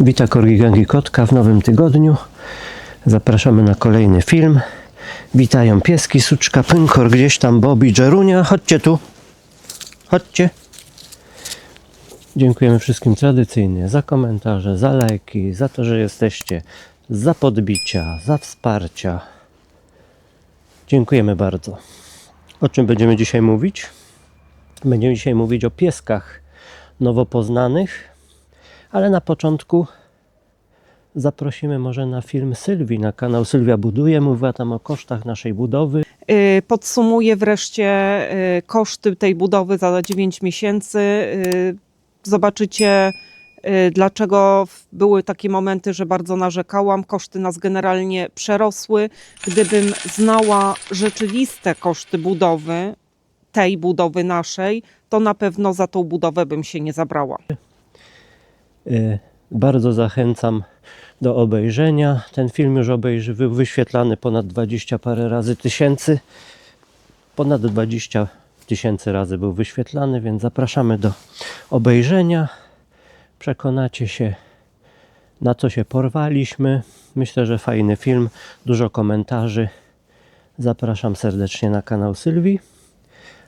Wita Korgi Gangi Kotka w nowym tygodniu. Zapraszamy na kolejny film. Witają pieski, suczka, pynkor, gdzieś tam Bobby, Jerunia. Chodźcie tu. Chodźcie. Dziękujemy wszystkim tradycyjnie za komentarze, za lajki, za to, że jesteście, za podbicia, za wsparcia. Dziękujemy bardzo. O czym będziemy dzisiaj mówić? Będziemy dzisiaj mówić o pieskach nowo poznanych, ale na początku zaprosimy może na film Sylwii, na kanał Sylwia Buduje. Mówiła tam o kosztach naszej budowy. Y, Podsumuję wreszcie y, koszty tej budowy za 9 miesięcy. Y, Zobaczycie, dlaczego w- były takie momenty, że bardzo narzekałam. Koszty nas generalnie przerosły. Gdybym znała rzeczywiste koszty budowy, tej budowy naszej, to na pewno za tą budowę bym się nie zabrała. Y, Bardzo zachęcam do obejrzenia. Ten film już obejrzy, był wyświetlany ponad 20 parę razy tysięcy. Ponad 20 tysięcy razy był wyświetlany, więc zapraszamy do obejrzenia. Przekonacie się, na co się porwaliśmy. Myślę, że fajny film, dużo komentarzy. Zapraszam serdecznie na kanał Sylwii.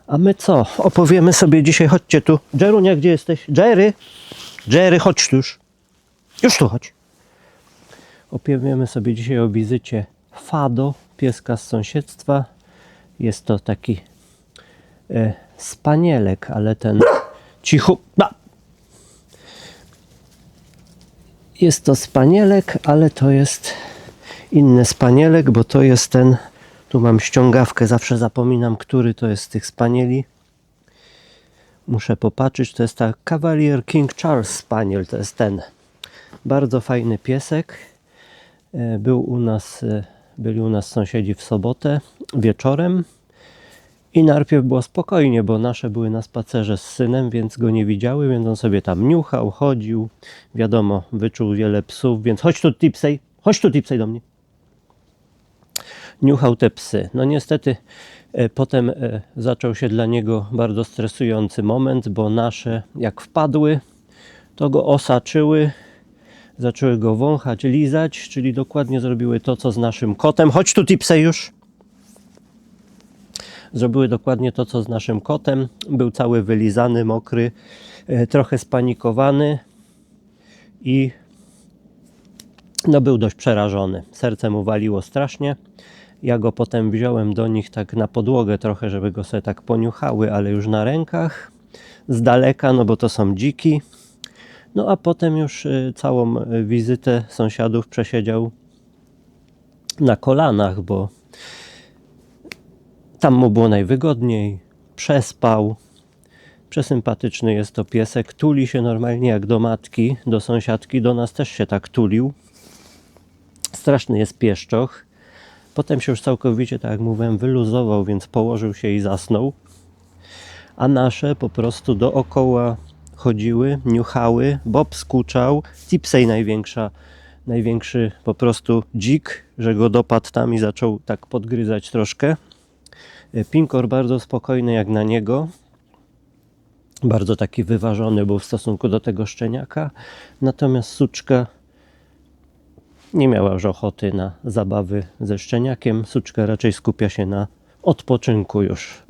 A my co? Opowiemy sobie dzisiaj, chodźcie tu. Jerunia, gdzie jesteś? Jerry? Jerry, chodź tu już. Już tu chodź. Opowiemy sobie dzisiaj o wizycie Fado, pieska z sąsiedztwa. Jest to taki e, spanielek, ale ten cicho. A! Jest to spanielek, ale to jest inny spanielek, bo to jest ten. Tu mam ściągawkę, zawsze zapominam, który to jest z tych spanieli. Muszę popatrzeć, to jest ta Cavalier King Charles Spaniel, to jest ten. Bardzo fajny piesek. E, Był u nas, e, byli u nas sąsiedzi w sobotę wieczorem i najpierw było spokojnie, bo nasze były na spacerze z synem, więc go nie widziały, więc on sobie tam niuchał, chodził. Wiadomo, wyczuł wiele psów, więc chodź tu Tipsej, chodź tu Tipsej do mnie niuchał te psy. No niestety e, potem e, zaczął się dla niego bardzo stresujący moment, bo nasze jak wpadły, to go osaczyły, zaczęły go wąchać, lizać, czyli dokładnie zrobiły to, co z naszym kotem. Chodź tu, Tipsej, już! Zrobiły dokładnie to, co z naszym kotem. Był cały wylizany, mokry, e, trochę spanikowany i no był dość przerażony. Serce mu waliło strasznie. Ja go potem wziąłem do nich tak na podłogę trochę, żeby go sobie tak poniuchały, ale już na rękach, z daleka, no bo to są dziki. No a potem już y, całą y, wizytę sąsiadów przesiedział na kolanach, bo tam mu było najwygodniej. Przespał. Przesympatyczny jest to piesek. Tuli się normalnie jak do matki, do sąsiadki. Do nas też się tak tulił. Straszny jest pieszczoch. Potem się już całkowicie, tak jak mówiłem, wyluzował, więc położył się i zasnął. A nasze po prostu dookoła chodziły, niuchały, Bob skuczał, Tipsej największa, największy po prostu dzik, że go dopadł tam i zaczął tak podgryzać troszkę. E, Pinkor bardzo spokojny jak na niego. Bardzo taki wyważony był w stosunku do tego szczeniaka. Natomiast suczka nie miała już ochoty na zabawy ze szczeniakiem. Suczka raczej skupia się na odpoczynku już.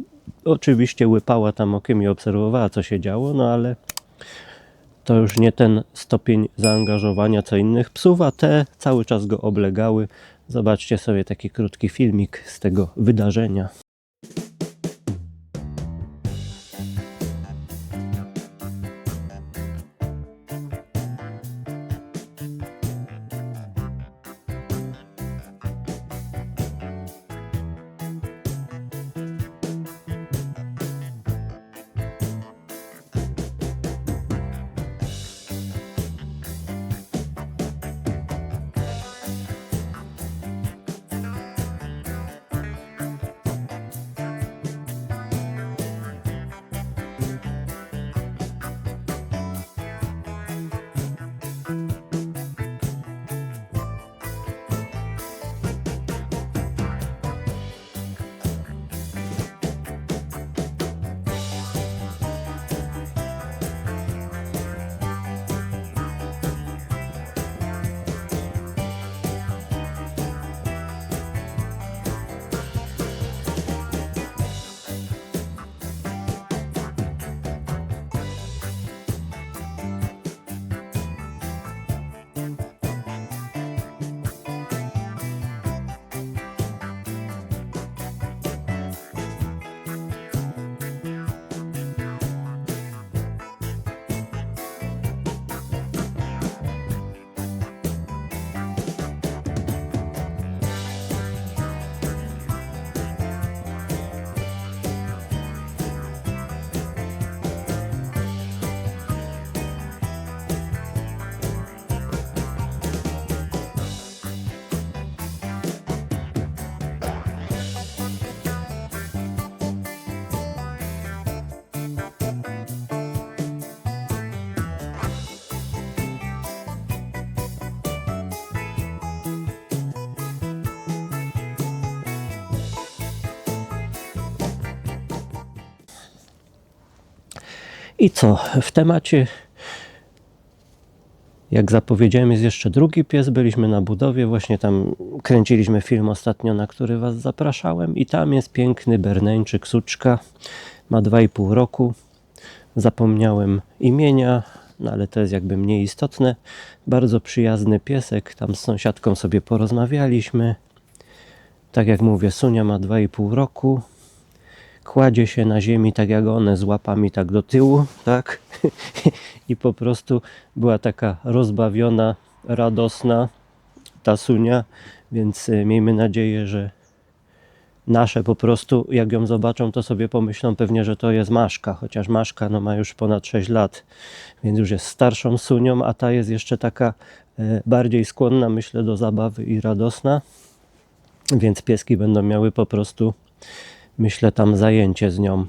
Oczywiście łypała tam okiem i obserwowała, co się działo, no ale to już nie ten stopień zaangażowania co innych psów, a te cały czas go oblegały. Zobaczcie sobie taki krótki filmik z tego wydarzenia. I co? W temacie, jak zapowiedziałem, jest jeszcze drugi pies. Byliśmy na budowie, właśnie tam kręciliśmy film ostatnio, na który Was zapraszałem. I tam jest piękny berneńczyk, suczka. Ma 2,5 roku. Zapomniałem imienia, no ale to jest jakby mniej istotne. Bardzo przyjazny piesek. Tam z sąsiadką sobie porozmawialiśmy. Tak jak mówię, Sunia ma 2,5 roku. Kładzie się na ziemi tak jak one, z łapami tak do tyłu, tak? I po prostu była taka rozbawiona, radosna ta Sunia, więc y, miejmy nadzieję, że nasze po prostu, jak ją zobaczą, to sobie pomyślą pewnie, że to jest Maszka, chociaż Maszka no, ma już ponad 6 lat, więc już jest starszą Sunią, a ta jest jeszcze taka e, bardziej skłonna, myślę, do zabawy i radosna, więc pieski będą miały po prostu, myślę, tam zajęcie z nią.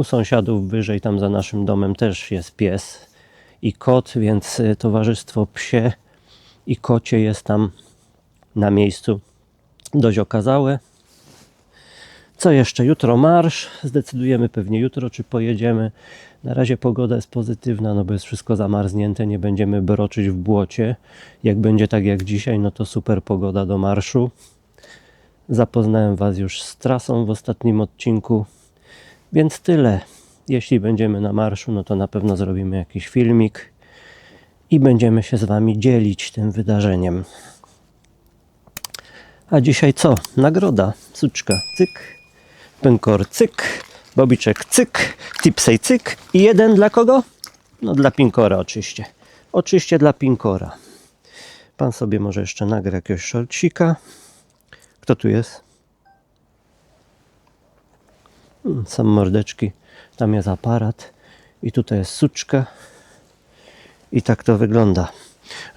U sąsiadów wyżej, tam za naszym domem też jest pies i kot, więc y, towarzystwo psie i kocie jest tam na miejscu dość okazałe. Co jeszcze? Jutro marsz. Zdecydujemy pewnie jutro, czy pojedziemy. Na razie pogoda jest pozytywna, no bo jest wszystko zamarznięte, nie będziemy broczyć w błocie. Jak będzie tak jak dzisiaj, no to super pogoda do marszu. Zapoznałem Was już z trasą w ostatnim odcinku. Więc tyle. Jeśli będziemy na marszu, no to na pewno zrobimy jakiś filmik i będziemy się z Wami dzielić tym wydarzeniem. A dzisiaj co? Nagroda. Suczka, cyk. Pękor, cyk. Bobiczek, cyk. Tipsej, cyk. I jeden dla kogo? No dla Pinkora oczywiście. Oczywiście dla Pinkora. Pan sobie może jeszcze nagra jakiegoś szorcika. Kto tu jest? Sam mordeczki. Tam jest aparat. I tutaj jest suczka. I tak to wygląda.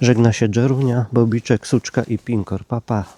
Żegna się Dżerunia, Bobiczek, Suczka i Pinkor. Papa. Pa.